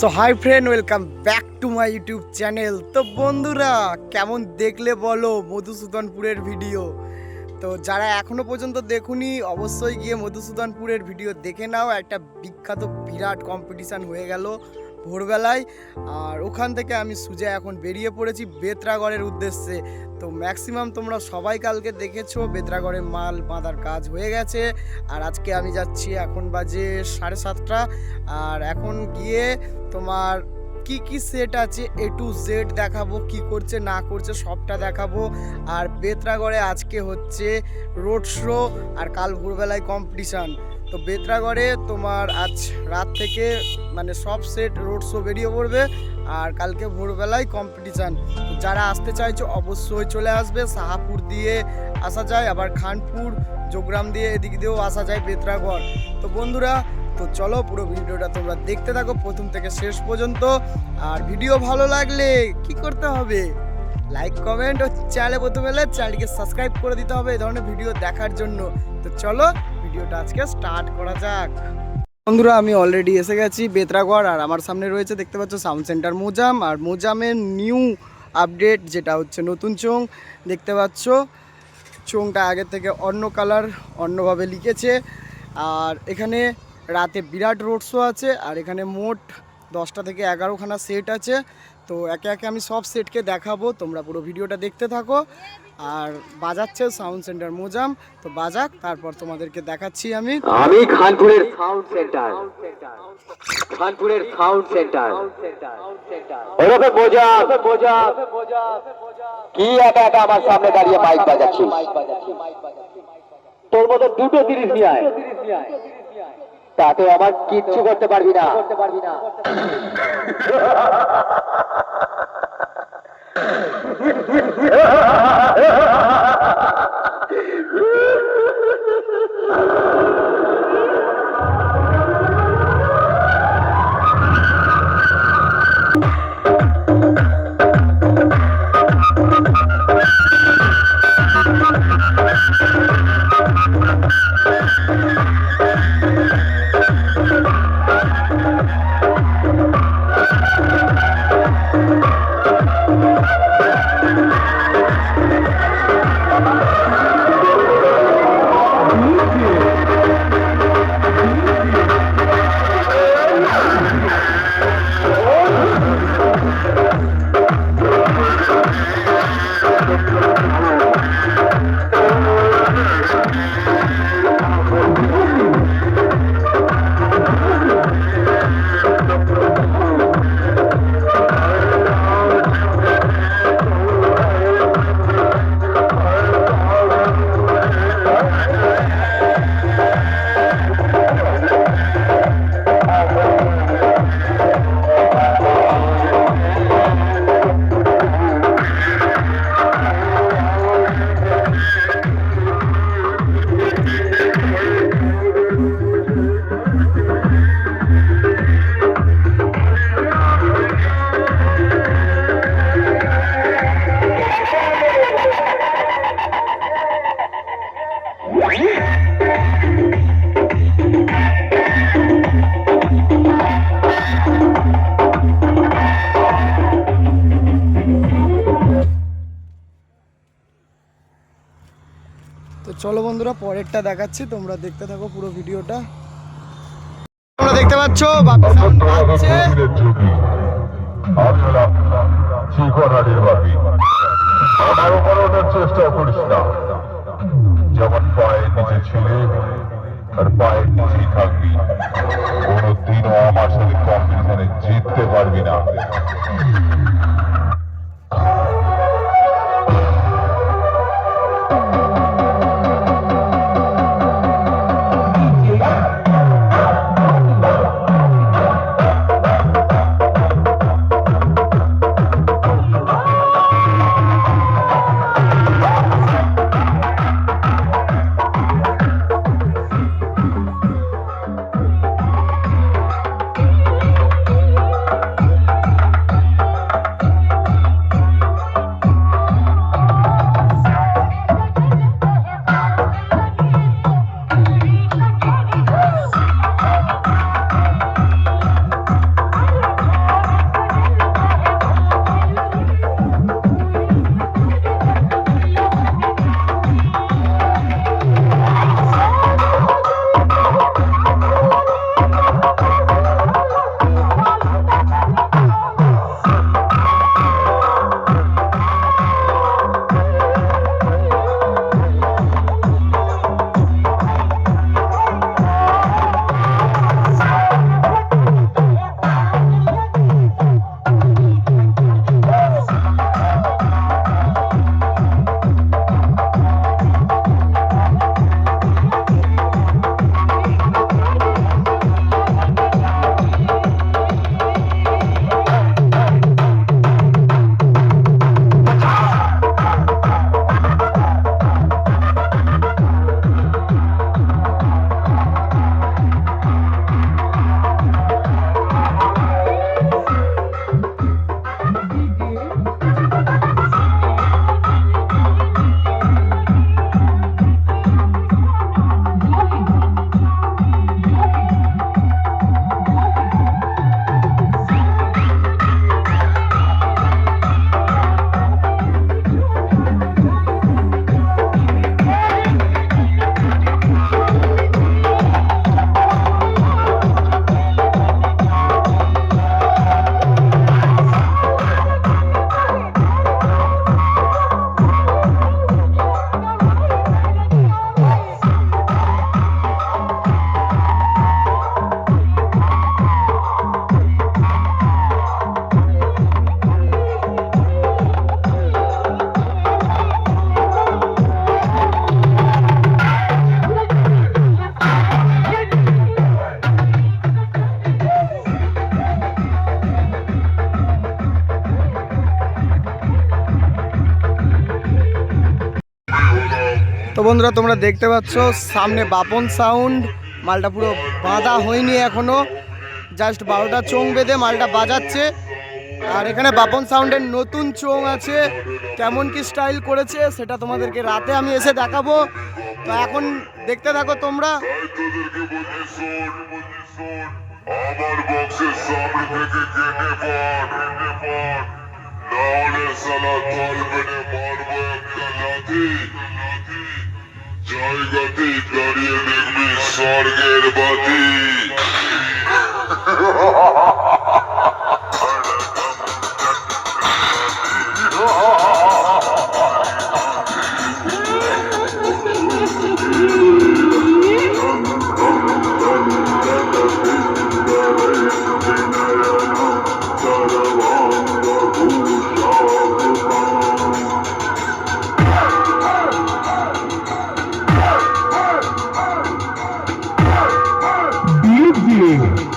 So hi friend welcome back to my YouTube channel তো বন্ধুরা, কেমন দেখলে বলো মধুসূদনপুরের ভিডিও তো যারা এখনও পর্যন্ত দেখুনি, অবশ্যই গিয়ে মধুসূদনপুরের ভিডিও দেখে নাও। একটা বিখ্যাত বিরাট কম্পিটিশান হয়ে গেল। ভোরবেলায়। আর ওখান থেকে আমি সুজা এখন বেরিয়ে পড়েছি বেত্রাগড়ের উদ্দেশ্যে। তো ম্যাক্সিমাম তোমরা সবাই কালকে দেখেছ, বেত্রাগড়ে মাল বাঁধার কাজ হয়ে গেছে। আর আজকে আমি যাচ্ছি এখন বাজে সাড়ে সাতটা। আর এখন গিয়ে তোমার কি কি সেট আছে এ টু জেড দেখাবো, কি করছে, না করছে সবটা দেখাবো। আর বেত্রাগড়ে আজকে হচ্ছে রোড শো আর কাল ভোরবেলায় কম্পিটিশান তো বেত্রাগড়ে তোমার আজ রাত থেকে মানে সব সেট রোড শো বেরিয়ে পড়বে আর কালকে ভোরবেলায় কম্পিটিশান যারা আসতে চাইছো অবশ্যই চলে আসবে। সাহাপুর দিয়ে আসা যায়, আবার খানপুর যোগগ্রাম দিয়ে এদিক দিয়েও আসা যায় বেত্রাগড়। তো বন্ধুরা, তো চলো পুরো ভিডিওটা তোমরা দেখতে থাকো প্রথম থেকে শেষ পর্যন্ত। আর ভিডিও ভালো লাগলে কি করতে হবে? লাইক কমেন্ট ও চ্যানেলে প্রথমে চ্যানেলকে সাবস্ক্রাইব করে দিতে হবে এই ধরনের ভিডিও দেখার জন্য। তো চলো ভিডিওটা আজকে স্টার্ট করা যাক। বন্ধুরা, আমি অলরেডি এসে গেছি বেতরাগড়, আর আমার সামনে রয়েছে দেখতে পাচ্ছ সাউন্ড সেন্টার মোজাম, আর মোজামের নিউ আপডেট যেটা হচ্ছে নতুন চোং। দেখতে পাচ্ছ, চোংটা আগের থেকে অন্য কালার, অন্যভাবে লিখেছে। আর এখানে রাতে বিরাট রোড শো আছে, আর এখানে মোট দশটা থেকে এগারোখানা সেট আছে। তো একে একে আমি সব সেটকে দেখাবো। তোমরা পুরো ভিডিওটা দেখতে থাকো। আর বাজাচ্ছে সাউন্ড সেন্টার মোজাম তো বাজাক, তারপর তোমাদেরকে দেখাচ্ছি আমি। আমি খানপুরের সাউন্ড সেন্টার খানপুরের সাউন্ড সেন্টার ওরকম বোঝা বোঝা কি একা একা আমার সামনে দাঁড়িয়ে মাইক বাজাচ্ছিস? তোর মতো দুটো জিনিস নিয়ে আয়। তাতে আমার কিচ্ছু করতে পারবি না। করতে পারবি চলো বন্ধুরা পরেরটা দেখাচ্ছি। তোমরা দেখতে থাকো পুরো ভিডিওটা। তোমরা দেখতে পাচ্ছ বাপি সাউন্ড বাজছে আমি হলাম শিখরানির বাপি আমার উপর ওঠার চেষ্টা করিস না যেমন পায়ের নিচে ছিলে আর পায়ের নিচেই থাকবি। কোনোদিনও আমার সাথে কম্পিটিশনে জিততে পারবি না। বন্ধুরা, তোমরা দেখতে পাচ্ছ, সামনে বাপন সাউন্ড মালটা পুরো বাঁধা হয়নি এখনও। জাস্ট বারোটা চোং বেঁধে মালটা বাজাচ্ছে। আর এখানে বাপন সাউন্ডের নতুন চোং আছে। কেমন কি স্টাইল করেছে, সেটা তোমাদেরকে রাতে আমি এসে দেখাবো। তো এখন দেখতে থাকো তোমরা। আমার বক্সের সামনে থেকে কেটে পান নাহলে সালা মারবো একটা জায়গাতেই দাঁড়িয়ে দেখবি স্বর্গের বাতি। Ooh.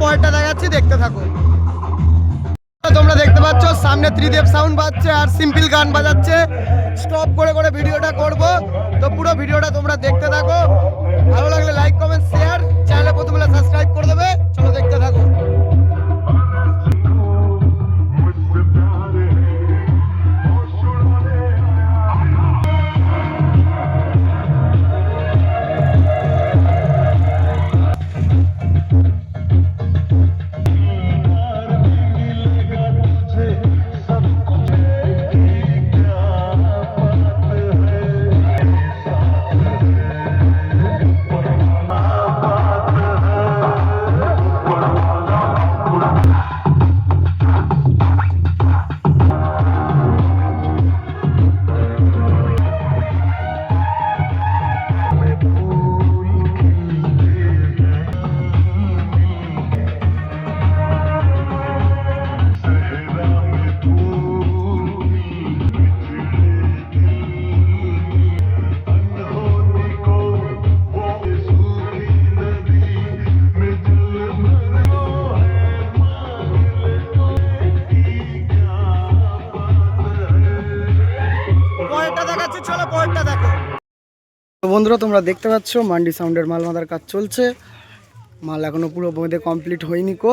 পরেরটা দেখাচ্ছি, দেখতে থাকো। তোমরা দেখতে পাচ্ছ, সামনে ত্রিদেব সাউন্ড বাজছে আর সিম্পল গান বাজাচ্ছে। স্টপ করে করে ভিডিওটা করব। তো পুরো ভিডিওটা তোমরা দেখতে থাকো। ভালো লাগলে লাইক কমেন্ট শেয়ার চ্যানেলে প্রথমে সাবস্ক্রাইব করে দেবে। চলো দেখতে থাকো। বন্ধুরা, তোমরা দেখতে পাচ্ছ, মান্ডি সাউন্ডের মাল বাঁধার কাজ চলছে। মাল এখনও পুরো বেঁধে কমপ্লিট হয়নি কো।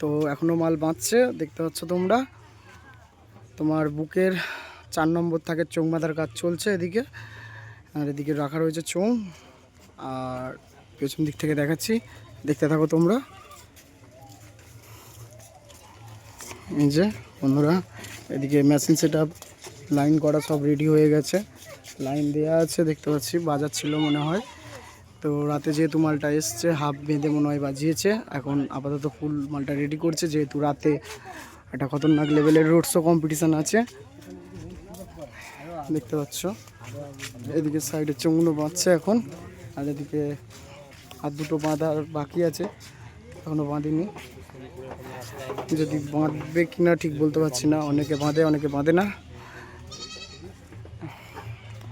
তো এখনও মাল বাঁধছে দেখতে পাচ্ছ তোমরা। তোমার বুকের চার নম্বর থাকে চোং বাঁধার কাজ চলছে এদিকে। আর এদিকে রাখা রয়েছে চোং। আর পেছন দিক থেকে দেখাচ্ছি, দেখতে থাকো তোমরা। এই যে বন্ধুরা, এদিকে মেশিন সেট লাইন করা সব রেডি হয়ে গেছে। লাইন দেওয়া আছে, দেখতে পাচ্ছি বাজার ছিল মনে হয়। তো রাতে যেহেতু মালটা এসছে, হাফ বেঁধে মনে হয় বাজিয়েছে। এখন আপাতত ফুল মালটা রেডি করছে, যেহেতু রাতে একটা খতরনাক লেভেলের রোড শো কম্পিটিশান আছে। দেখতে পাচ্ছ, এদিকে সাইডে চুংনো বাঁধছে এখন, আর এদিকে আর দুটো বাঁধার বাকি আছে, এখনও বাঁধেনি। যদি বাঁধবে কিনা ঠিক বলতে পারছি না, অনেকে বাঁধে অনেকে বাঁধে না।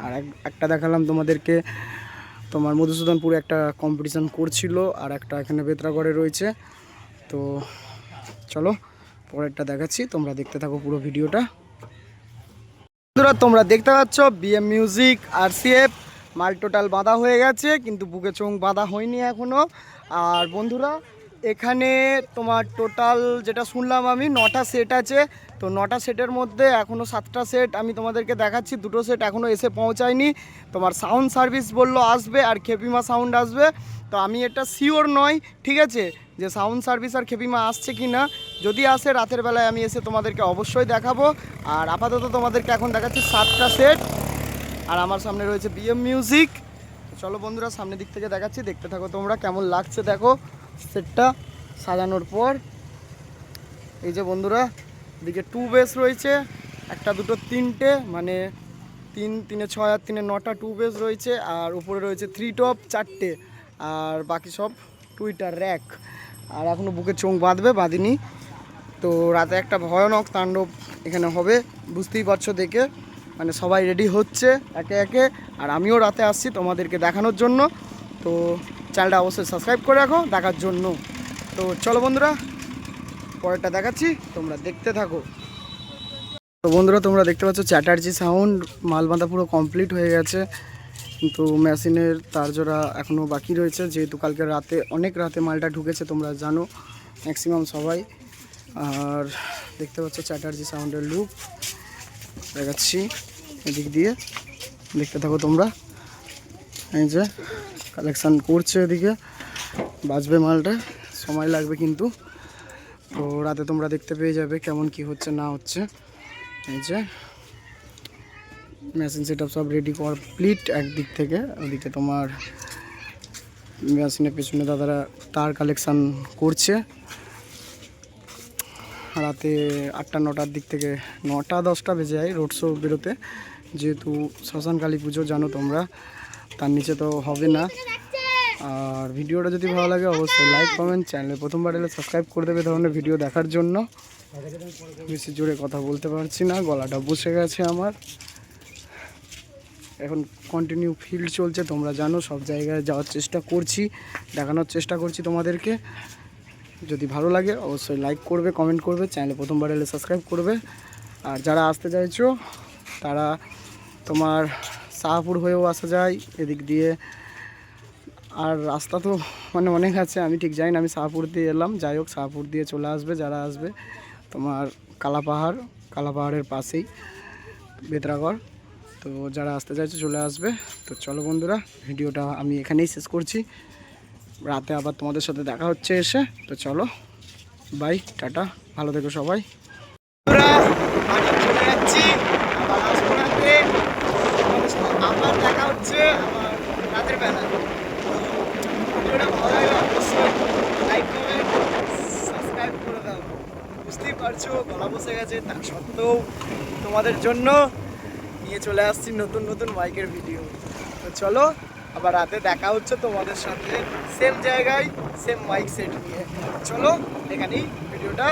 আর এক- একটা দেখালাম তোমাদেরকে। তোমার মধুসূদনপুরে একটা কম্পিটিশান করছিল আর একটা এখানে বেতরাগড়ে রয়েছে। তো চলো, পরেরটা দেখাচ্ছি, তোমরা দেখতে থাকো পুরো ভিডিওটা। বন্ধুরা, তোমরা দেখতে পাচ্ছ বিএম মিউজিক আর সিএফ মাল টোটাল বাঁধা হয়ে গেছে, কিন্তু বুকে চোং বাঁধা হয়নি এখনও আর বন্ধুরা এখানে তোমার টোটাল যেটা শুনলাম আমি, নটা সেট আছে। তো নটা সেটের মধ্যে এখনও সাতটা সেট আমি তোমাদেরকে দেখাচ্ছি। দুটো সেট এখনও এসে পৌঁছায়নি। তোমার সাউন্ড সার্ভিস বলল আসবে আর খেপিমা সাউন্ড আসবে। তো আমি এটা শিওর নয়, ঠিক আছে? যে সাউন্ড সার্ভিস আর খেপিমা আসছে কি না যদি আসে, রাতের বেলায় আমি এসে তোমাদেরকে অবশ্যই দেখাবো। আর আপাতত তোমাদেরকে এখন দেখাচ্ছি সাতটা সেট আর আমার সামনে রয়েছে বিএম মিউজিক চলো বন্ধুরা, সামনের দিক থেকে দেখাচ্ছি। দেখতে থাকো তোমরা, কেমন লাগছে দেখো। সেটটা সাজানোর পর, এই যে বন্ধুরা, এদিকে টু বেস রয়েছে, একটা দুটো তিনটে মানে তিন, তিনে ছয় আর তিনে নটা টু বেস রয়েছে, আর উপরে রয়েছে থ্রি টপ চারটে, আর বাকি সব টুইটার র্যাক আর এখনও বুকে চোখ বাঁধবে, বাঁধিনি। তো রাতে একটা ভয়ানক তাণ্ডব এখানে হবে, বুঝতেই পারছ দেখে। মানে সবাই রেডি হচ্ছে, একে একে, আর আমিও রাতে আসছি তোমাদেরকে দেখানোর জন্য। তো চ্যানেলটা অবশ্যই সাবস্ক্রাইব করে রাখো, দেখার জন্য। তো চলো বন্ধুরা, পরেরটা দেখাচ্ছি, তোমরা দেখতে থাকো। তো বন্ধুরা, তোমরা দেখতে পাচ্ছ চ্যাটার্জি সাউন্ড মাল বাঁধা পুরো কমপ্লিট হয়ে গেছে। কিন্তু মেশিনের তার জোড়া এখনও বাকি রয়েছে, যেহেতু কালকে রাতে, অনেক রাতে মালটা ঢুকেছে, তোমরা জানো ম্যাক্সিমাম সবাই। আর দেখতে পাচ্ছ চ্যাটার্জি সাউন্ডের লুক দেখাচ্ছি, এদিক দিয়ে। দেখতে থাকো তোমরা। এই যে কালেকশান করছে এদিকে। বাজবে মালটা, সময় লাগবে কিন্তু। তো রাতে তোমরা দেখতে পেয়ে যাবে কেমন কি হচ্ছে, না হচ্ছে। এই যে মেশিন সেট সব রেডি কমপ্লিট একদিক থেকে। ওদিকে তোমার মেশিনের পেছনে দাদারা তার কালেকশান করছে। রাতে আটটা, নটার দিক থেকে নটা, দশটা বেজে যায় রোড শো বেরোতে। যেহেতু শ্মশান কালী পুজো, জানো তোমরা। তার নিচে তো হবে না। আর ভিডিওটা যদি ভালো লাগে, অবশ্যই লাইক কমেন্ট চ্যানেলে প্রথমবার এলে সাবস্ক্রাইব করে দেবে ধরনের ভিডিও দেখার জন্য। বেশি জোরে কথা বলতে পারছি না, গলাটা বসে গেছে আমার। এখন কন্টিনিউ ফিল্ড চলছে, তোমরা জানো, সব জায়গায় যাওয়ার চেষ্টা করছি, দেখানোর চেষ্টা করছি তোমাদেরকে। যদি ভালো লাগে, অবশ্যই লাইক করবে কমেন্ট করবে চ্যানেলে প্রথমবার এলে সাবস্ক্রাইব করবে। আর যারা আসতে চাইছো, তারা তোমার শাহপুর হয়েও আসা যায়, এদিক দিয়ে। আর রাস্তা তো মানে অনেক আছে, আমি ঠিক জানি না, আমি শাহপুর দিয়ে এলাম। যাই হোক শাহপুর দিয়ে চলে আসবে, যারা আসবে, তোমার কালাপাহাড়, কালাপাহাড়ের পাশেই বেতরাগড় তো যারা আসতে চাইছে, চলে আসবে। তো চলো বন্ধুরা, ভিডিওটা আমি এখানেই শেষ করছি। রাতে আবার তোমাদের সাথে দেখা হচ্ছে এসে। তো চলো, বাই, টাটা, ভালো থেকো সবাই। আবার দেখা হচ্ছে আমার রাতের বেলা। ভিডিওটা ভালো লাগে অবশ্যই লাইক কমেন্ট সাবস্ক্রাইব করে দাও। বুঝতেই পারছ, গলা বসে গেছে, তা সত্ত্বেও তোমাদের জন্য নিয়ে চলে আসছি নতুন নতুন বাইকের ভিডিও তো চলো, আবার রাতে দেখা হচ্ছে তোমাদের সাথে। সেম জায়গায় সেম মাইক সেট নিয়ে। চলো, এখানেই ভিডিওটা